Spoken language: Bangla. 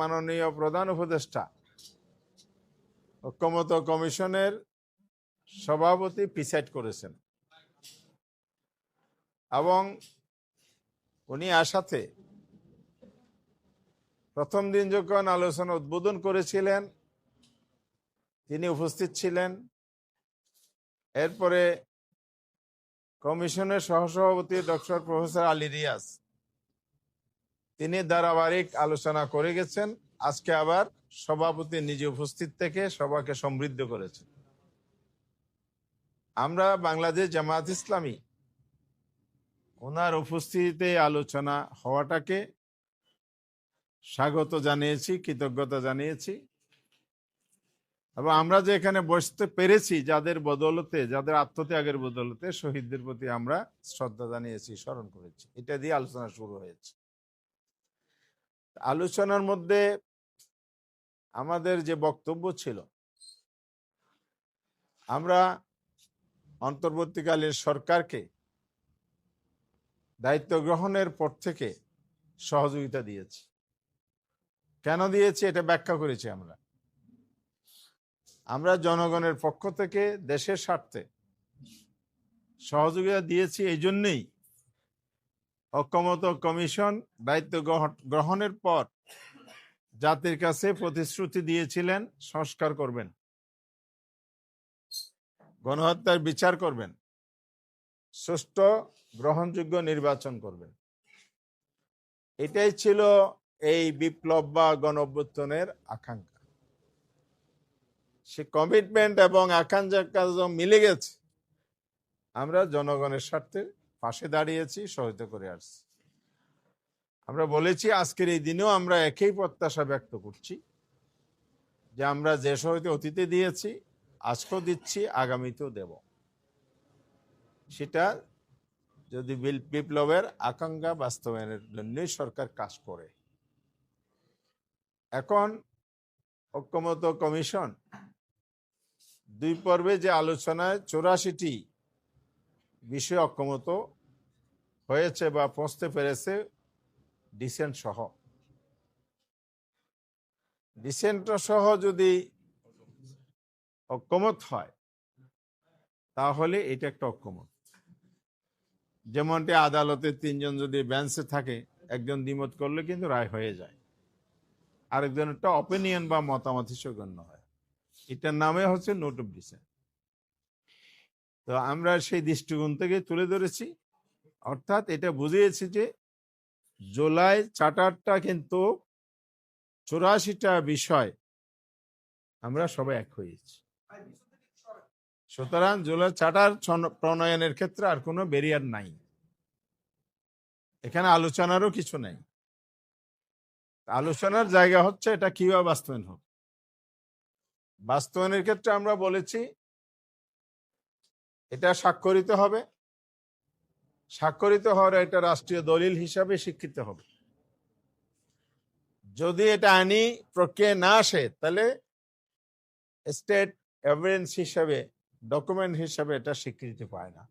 মাননীয় প্রধান উপদেষ্টা। ঐক্যমত কমিশনের সভাপতি প্রিসাইড করেছেন। এবং উনি আসাতে প্রথম দিন যখন আলোচনা উদ্বোধন করেছিলেন, তিনি উপস্থিত ছিলেন। এরপরে কমিশনের সহসভাপতি ডক্টর প্রফেসর আলী রিয়াজ তিনি ধারাবাহিক আলোচনা করে গেছেন। আজকে আবার সভাপতি নিজে উপস্থিত থেকে সবাকে সমৃদ্ধ করেছেন। আমরা বাংলাদেশ জামাত ইসলামী, ওনার উপস্থিতিতে আলোচনা হওয়াটাকে স্বাগত জানিয়েছি, কৃতজ্ঞতা জানিয়েছি। এবং আমরা যে এখানে বসতে পেরেছি, যাদের বদলতে, যাদের আত্মত্যাগের বদলতে শহীদদের প্রতি আমরা শ্রদ্ধা জানিয়েছি, স্মরণ করেছি। এটা দিয়ে আলোচনা শুরু হয়েছে। আলোচনার মধ্যে আমাদের যে বক্তব্য ছিল, আমরা অন্তর্বর্তীকালীন সরকারকে দায়িত্ব গ্রহণের পর থেকে সহযোগিতা দিয়েছি। কেন দিয়েছি এটা ব্যাখ্যা করেছি আমরা। আমরা জনগণের পক্ষ থেকে দেশের স্বার্থে সহযোগিতা দিয়েছি, এই জন্যেই ঐক্যমত কমিশন দায়িত্ব গ্রহণ- গ্রহণের পর জাতির কাছে প্রতিশ্রুতি দিয়েছিলেন, সংস্কার করবেন। গণহত্যার বিচার করবেন। সুষ্ঠু, গ্রহণযোগ্য নির্বাচন করবেন। এটাই ছিল এই বিপ্লব বা গণ অভ্যুত্থানের আকাঙ্ক্ষা। সে কমিটমেন্ট এবং আকাঙ্ক্ষা মিলে গেছে। আমরা জনগণের স্বার্থে পাশে দাঁড়িয়েছি সহায়তা করে আসছি। আমরা বলেছি, আজকের এই দিনেও আমরা একই প্রত্যাশা ব্যক্ত করছি যে আমরা যে সহায়তা অতীতে দিয়েছি, আজকেও দিচ্ছি, আগামীতেও দেব। সেটা যদি বিপ্লবের আকাঙ্ক্ষা বাস্তবায়নের জন্যই সরকার কাজ করে। এখন ঐক্যমত কমিশন দুই পর্বে যে আলোচনায় চৌরাশিটি বিষয় ঐক্যমত হয়েছে বা পৌঁছতে পেরেছে ডিসেন্ট সহ। ডিসেন্ট সহ যদি ঐক্যমত হয়, তাহলে এটা একটা ঐক্যমত যেমনটি আদালতে তিনজন যদি বেঞ্চে থাকে, একজন দ্বিমত করলে কিন্তু রায় হয়ে যায়। আরেকজন একটা অপিনিয়ন বা মতামত হিসেবে গণ্য হয়। এটার নামে হচ্ছে নোট অফ ডিসেন্ট তো আমরা সেই দৃষ্টিকোণ থেকে তুলে ধরেছি। অর্থাৎ এটা বুঝিয়েছি যে জুলাই চার্টারটা কিন্তু চুরাশিটা বিষয় আমরা সবাই এক হয়েছি। সুতরাং জুলাই চার্টার প্রণয়নের ক্ষেত্রে আর কোনো ব্যারিয়ার নাই। এখানে আলোচনারও কিছু নাই। আলোচনার জায়গা হচ্ছে এটা কীভাবে বাস্তবায়ন হোক। বাস্তবায়নের ক্ষেত্রে আমরা বলেছি এটা স্বাক্ষরিত হবে। স্বাক্ষরিত হওয়ার একটা রাষ্ট্রীয় দলিল হিসাবে স্বীকৃত হবে। যদি এটা আইনি প্রক্রিয়া না আসে, তাহলে স্টেট এভিডেন্স হিসাবে ডকুমেন্ট হিসাবে এটা স্বীকৃতি পায় না।